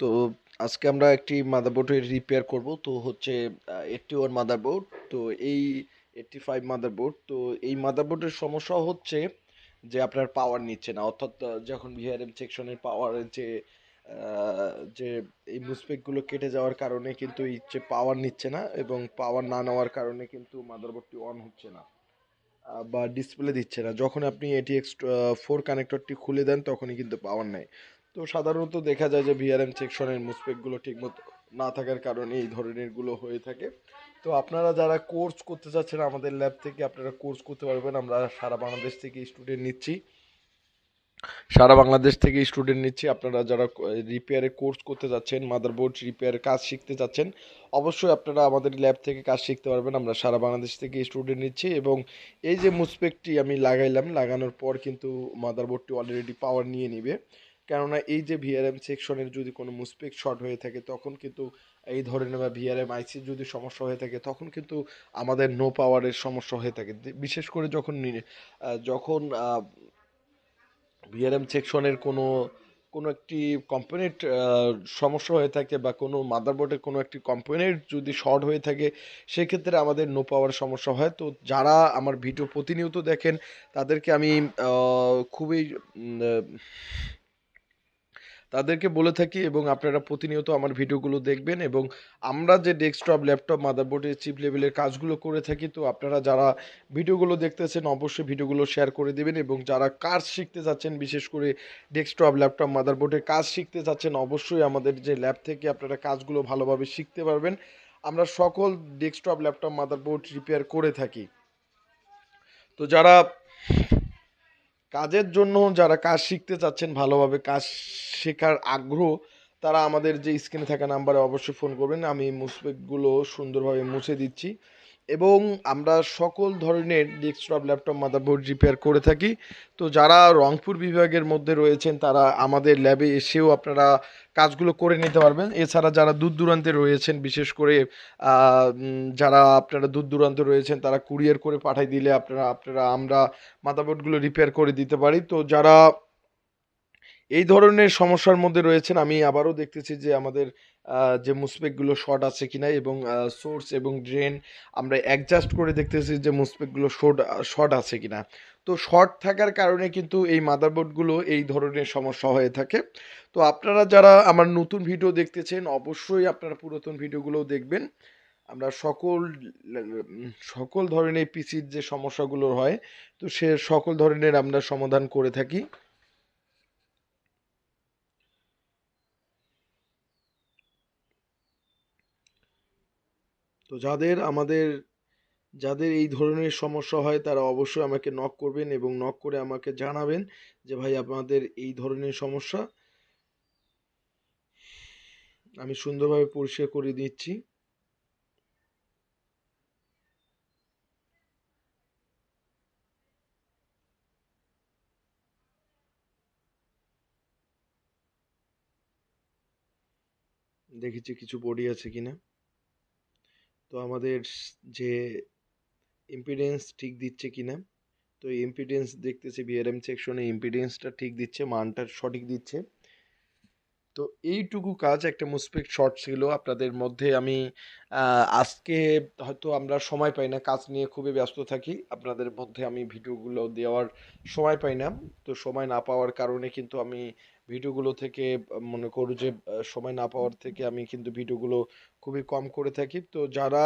তো আজকে আমরা একটি মাদারবোর্ডের রিপেয়ার করব। তো হচ্ছে এইটটি ওয়ান মাদারবোর্ড তো এই এইটটি ফাইভ মাদারবোর্ড তো এই মাদারবোর্ডের সমস্যা হচ্ছে যে আপনার পাওয়ার নিচ্ছে না। অর্থাৎ যখন ভিআরএম সেকশনের পাওয়ারের যে যে এই মুসপেকগুলো কেটে যাওয়ার কারণে কিন্তু ইচ্ছে পাওয়ার নিচ্ছে না এবং পাওয়ার না নেওয়ার কারণে কিন্তু মাদারবোর্ডটি অন হচ্ছে না বা ডিসপ্লে দিচ্ছে না। যখন আপনি এটি এক্স ফোর কানেক্টরটি খুলে দেন, তখনই কিন্তু পাওয়ার নেয়। তো সাধারণত দেখা যায় যে ভিআরএম সেকশনের মুসপেকগুলো ঠিকমতো না থাকার কারণে এই ধরনেরগুলো হয়ে থাকে। তো আপনারা যারা কোর্স করতে চাচ্ছেন আমাদের ল্যাব থেকে, আপনারা কোর্স করতে পারবেন। আমরা সারা বাংলাদেশ থেকে স্টুডেন্ট নিচ্ছি। সারা বাংলাদেশ থেকে স্টুডেন্ট নিচ্ছি। আপনারা যারা রিপেয়ারে কোর্স করতে যাচ্ছেন মাদারবোর্ড রিপেয়ারের কাজ শিখতে যাচ্ছেন অবশ্যই আপনারা আমাদের ল্যাব থেকে কাজ শিখতে পারবেন। আমরা সারা বাংলাদেশ থেকে স্টুডেন্ট নিচ্ছি এবং এই যে মুসপেকটি আমি লাগাইলাম, লাগানোর পর কিন্তু মাদারবোর্ডটি অলরেডি পাওয়ার নিয়ে নিবে। কেননা এই যে ভিআরএম সেকশনের যদি কোনো মুসপেক শর্ট হয়ে থাকে, তখন কিন্তু এই ধরনের বা ভিআরএম আইসির যদি সমস্যা হয়ে থাকে, তখন কিন্তু আমাদের নো পাওয়ারের সমস্যা হয়ে থাকে। বিশেষ করে যখন যখন ভিআরএম সেকশনের কোনো কোনো একটি কম্পোনেন্ট সমস্যা হয়ে থাকে বা কোনো মাদারবোর্ডের কোনো একটি কম্পোনেন্ট যদি শর্ট হয়ে থাকে, সেক্ষেত্রে আমাদের নো পাওয়ার সমস্যা হয়। তো যারা আমার ভিডিও প্রতিনিয়ত দেখেন, তাদেরকে আমি খুবই তাদেরকে বলে থাকি এবং আপনারা প্রতিনিয়ত আমার ভিডিওগুলো দেখবেন এবং আমরা যে ডেস্কটপ ল্যাপটপ মাদারবোর্ডের চিপ লেভেলের কাজগুলো করে থাকি, তো আপনারা যারা ভিডিওগুলো দেখতেছেন অবশ্যই ভিডিওগুলো শেয়ার করে দেবেন এবং যারা কাজ শিখতে যাচ্ছেন, বিশেষ করে ডেস্কটপ ল্যাপটপ মাদারবোর্ডের কাজ শিখতে যাচ্ছেন, অবশ্যই আমাদের যে ল্যাব থেকে আপনারা কাজগুলো ভালোভাবে শিখতে পারবেন। আমরা সকল ডেস্কটপ ল্যাপটপ মাদারবোর্ড রিপেয়ার করে থাকি। তো যারা কাজের জন্য যারা কাজ শিখতে চাচ্ছেন ভালোভাবে কাজ শেখার আগ্রহ, তারা আমাদের যে স্ক্রিনে থাকা নাম্বারে অবশ্যই ফোন করবেন। আমি মুসপেকগুলো সুন্দরভাবে মুছে দিচ্ছি। এবং আমরা সকল ধরনের ডেস্কটপ ল্যাপটপ মাদারবোর্ড রিপেয়ার করে থাকি। তো যারা রংপুর বিভাগের মধ্যে রয়েছেন, তারা আমাদের ল্যাবে এসেও আপনারা কাজগুলো করে নিতে পারবেন। এছাড়া যারা দূর দূরান্তে রয়েছেন, বিশেষ করে যারা আপনারা দূর দূরান্তে রয়েছেন, তারা কুরিয়ার করে পাঠাই দিলে আপনারা আপনারা আমরা মাদারবোর্ডগুলো রিপেয়ার করে দিতে পারি। তো যারা এই ধরনের সমস্যার মধ্যে রয়েছেন, আমি আবারও দেখতেছি যে আমাদের যে মুসপেকগুলো শর্ট আছে কিনা এবং সোর্স এবং ড্রেন আমরা অ্যাডজাস্ট করে দেখতেছি যে মুসপেকগুলো শর্ট শর্ট আছে কিনা। তো শর্ট থাকার কারণে কিন্তু এই মাদারবোর্ডগুলো এই ধরনের সমস্যা হয়ে থাকে। তো আপনারা যারা আমার নতুন ভিডিও দেখতেছেন, অবশ্যই আপনারা পুরাতন ভিডিওগুলোও দেখবেন। আমরা সকল সকল ধরনের পিসির যে সমস্যাগুলো হয়, তো সে সকল ধরনের আমরা সমাধান করে থাকি। তো যাদের আমাদের, যাদের এই ধরনের সমস্যা হয়, তারা অবশ্যই আমাকে নক করবেন এবং নক করে আমাকে জানাবেন যে, ভাই, আপনাদের এই ধরনের সমস্যা আমি সুন্দরভাবে পরিষ্কার করে দিচ্ছি। দেখেছি কিছু বডি আছে কিনা। তো আমাদের যে ইম্পিডেন্স ঠিক দিচ্ছে কি না তো ইম্পিডেন্স দেখতেছি বিআরএম সেকশনে ইম্পিডেন্সটা ঠিক দিচ্ছে, মানটা সঠিক দিচ্ছে। তো এইটুকু কাজ একটা মুসপেক শর্ট ছিল, আপনাদের মধ্যে আমি আজকে হয়তো আমরা সময় পাই না, কাজ নিয়ে খুবই ব্যস্ত থাকি, আপনাদের মধ্যে আমি ভিডিওগুলো দেওয়ার সময় পাই না, তো সময় না পাওয়ার কারণে কিন্তু আমি ভিডিওগুলো থেকে, মনে করো যে সময় না পাওয়ার থেকে আমি কিন্তু ভিডিওগুলো খুবই কম করে থাকি। তো যারা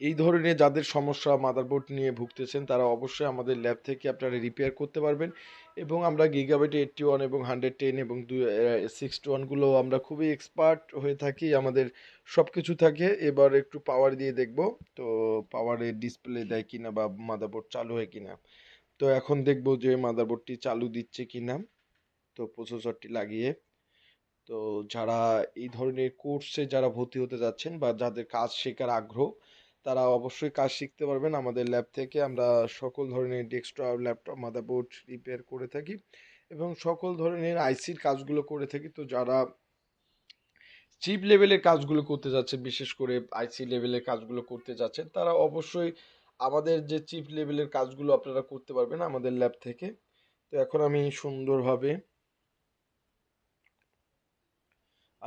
এই ধরনের যাদের সমস্যা মাদারবোর্ড নিয়ে ভুগতেছেন, তারা অবশ্যই আমাদের ল্যাব থেকে আপনারা রিপেয়ার করতে পারবেন এবং আমরা গিগাবাইট এইটটি ওয়ান এবং হান্ড্রেড টেন এবং দু সিক্সটি ওয়ানগুলো আমরা খুবই এক্সপার্ট হয়ে থাকি, আমাদের সব কিছু থাকে। এবার একটু পাওয়ার দিয়ে দেখব, তো পাওয়ারের ডিসপ্লে দেয় কিনা বা মাদারবোর্ড চালু হয় কিনা। তো এখন দেখব যে মাদারবোর্ডটি চালু দিচ্ছে কিনা। তো প্রসেসরটি লাগিয়ে তো যারা এই ধরনের কোর্সে যারা ভর্তি হতে যাচ্ছেন বা যাদের কাজ শেখার আগ্রহ, তারা অবশ্যই কাজ শিখতে পারবেন। আমাদের ল্যাব থেকে আমরা সকল ধরনের ডেস্কটপ ল্যাপটপ মাদারবোর্ড রিপেয়ার করে থাকি এবং সকল ধরনের আইসির কাজগুলো করে থাকি। তো যারা চিপ লেভেলের কাজগুলো করতে যাচ্ছে বিশেষ করে আইসি লেভেলের কাজগুলো করতে যাচ্ছেন, তারা অবশ্যই আমাদের যে চিপ লেভেলের কাজগুলো আপনারা করতে পারবেন আমাদের ল্যাব থেকে। তো এখন আমি সুন্দরভাবে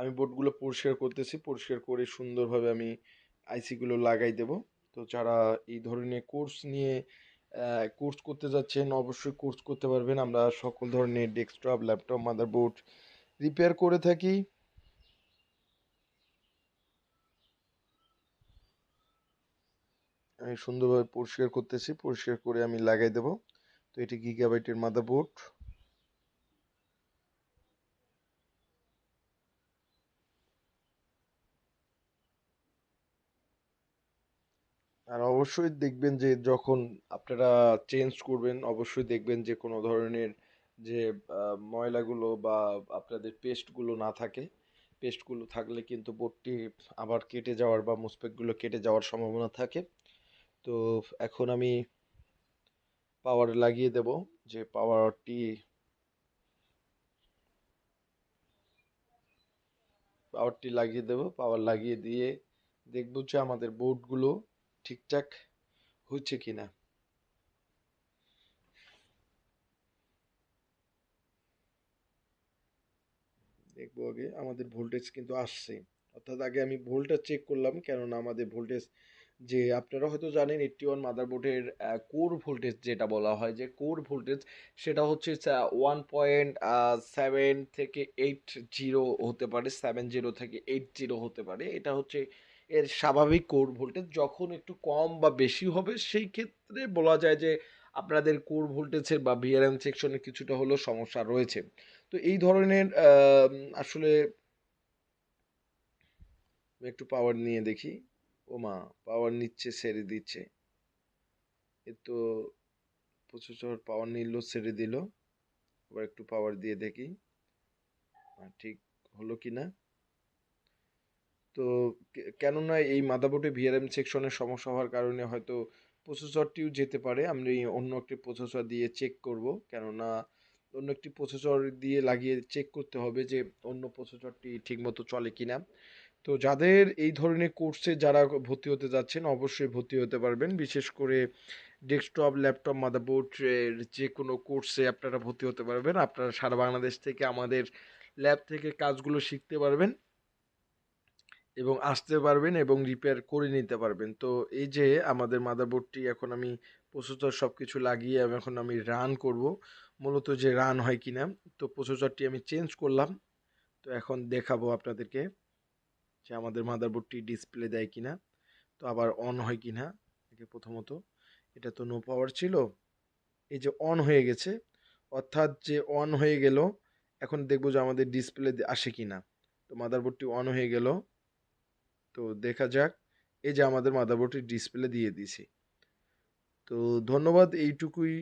আমি বোর্ডগুলো পরিষ্কার করতেছি, পরিষ্কার করে সুন্দরভাবে আমি আইসিগুলো লাগাই দেব। তো যারা এই ধরনের কোর্স নিয়ে কোর্স করতে যাচ্ছেন, অবশ্যই কোর্স করতে পারবেন। আমরা সকল ধরনের ডেস্কটপ, ল্যাপটপ, মাদারবোর্ড রিপেয়ার করে থাকি। আমি সুন্দরভাবে পরিষ্কার করতেছি, পরিষ্কার করে আমি লাগাই দেব। তো এটি গিগাবাইটের মাদারবোর্ড। আর অবশ্যই দেখবেন যে যখন আপনারা চেঞ্জ করবেন, অবশ্যই দেখবেন যে কোনো ধরনের যে ময়লাগুলো বা আপনাদের পেস্টগুলো না থাকে, পেস্টগুলো থাকলে কিন্তু বোর্ডটি আবার কেটে যাওয়ার বা মুসপেকগুলো কেটে যাওয়ার সম্ভাবনা থাকে। তো এখন আমি পাওয়ার লাগিয়ে দেব যে পাওয়ারটি পাওয়ারটি লাগিয়ে দেব। পাওয়ার লাগিয়ে দিয়ে দেখব যে আমাদের বোর্ডগুলো ঠিকঠাক হচ্ছে কিনা? দেখব আগে, আমাদের ভোল্টেজ কিন্তু আসছে। অর্থাৎ আগে আমি ভোল্টটা চেক করলাম, কেননা আমাদের ভোল্টেজ যে, আপনারা হয়তো জানেন এইটটি ওয়ান মাদারবোর্ডের কোর ভোল্টেজ যেটা বলা হয়, যে কোর ভোল্টেজ সেটা হচ্ছে ওয়ান পয়েন্ট সেভেন থেকে এইট জিরো হতে পারে সেভেন জিরো থেকে এইট জিরো হতে পারে। এটা হচ্ছে এর স্বাভাবিক কোর ভোল্টেজ যখন একটু কম বা বেশি হবে, সেই ক্ষেত্রে বলা যায় যে আপনাদের কোর ভোল্টেজের বা ভিআরএম সেকশনে কিছুটা হলেও সমস্যা রয়েছে। তো এই ধরনের আসলে একটু পাওয়ার নিয়ে দেখি। ও মা পাওয়ার নিচ্ছে, ছেড়ে দিচ্ছে। এ তো প্রচুর পাওয়ার নিল, ছেড়ে দিল। আবার একটু পাওয়ার দিয়ে দেখি। ঠিক হলো কি না তো কেননা এই মাদাবোর্ডে ভিআরএম সেকশনের সমস্যা হওয়ার কারণে হয়তো প্রসেসরটিও যেতে পারে। আমি অন্য একটি প্রসেসর দিয়ে চেক করব। কেননা অন্য একটি প্রসেসর দিয়ে লাগিয়ে চেক করতে হবে যে অন্য প্রসেসরটি ঠিকমতো চলে কি না তো যাদের এই ধরনের কোর্সে যারা ভর্তি হতে যাচ্ছেন, অবশ্যই ভর্তি হতে পারবেন। বিশেষ করে ডেস্কটপ ল্যাপটপ মাদারবোর্ডের যে কোনো কোর্সে আপনারা ভর্তি হতে পারবেন। আপনারা সারা বাংলাদেশ থেকে আমাদের ল্যাব থেকে কাজগুলো শিখতে পারবেন। এবং আসতে পারবেন এবং রিপেয়ার করে নিতে পারবেন। তো এই যে আমাদের মাদারবোর্ডটি এখন আমি প্রসেসর সব কিছু লাগিয়ে আমি এখন আমি রান করব। মূলত যে রান হয় কিনা, তো প্রসেসরটি আমি চেঞ্জ করলাম। তো এখন দেখাবো আপনাদেরকে যে আমাদের মাদারবোর্ডটি ডিসপ্লে দেয় কিনা, তো আবার অন হয় কিনা একে প্রথমত। এটা তো নো পাওয়ার ছিল। এই যে অন হয়ে গেছে, অর্থাৎ যে অন হয়ে গেল, এখন দেখব যে আমাদের ডিসপ্লে আসে কিনা। তো মাদারবোর্ডটি অন হয়ে গেল। তো দেখা যাক। এই যে আমাদের মাদারবোর্ডটি ডিসপ্লে দিয়ে দিছি তো ধন্যবাদ এইটুকুই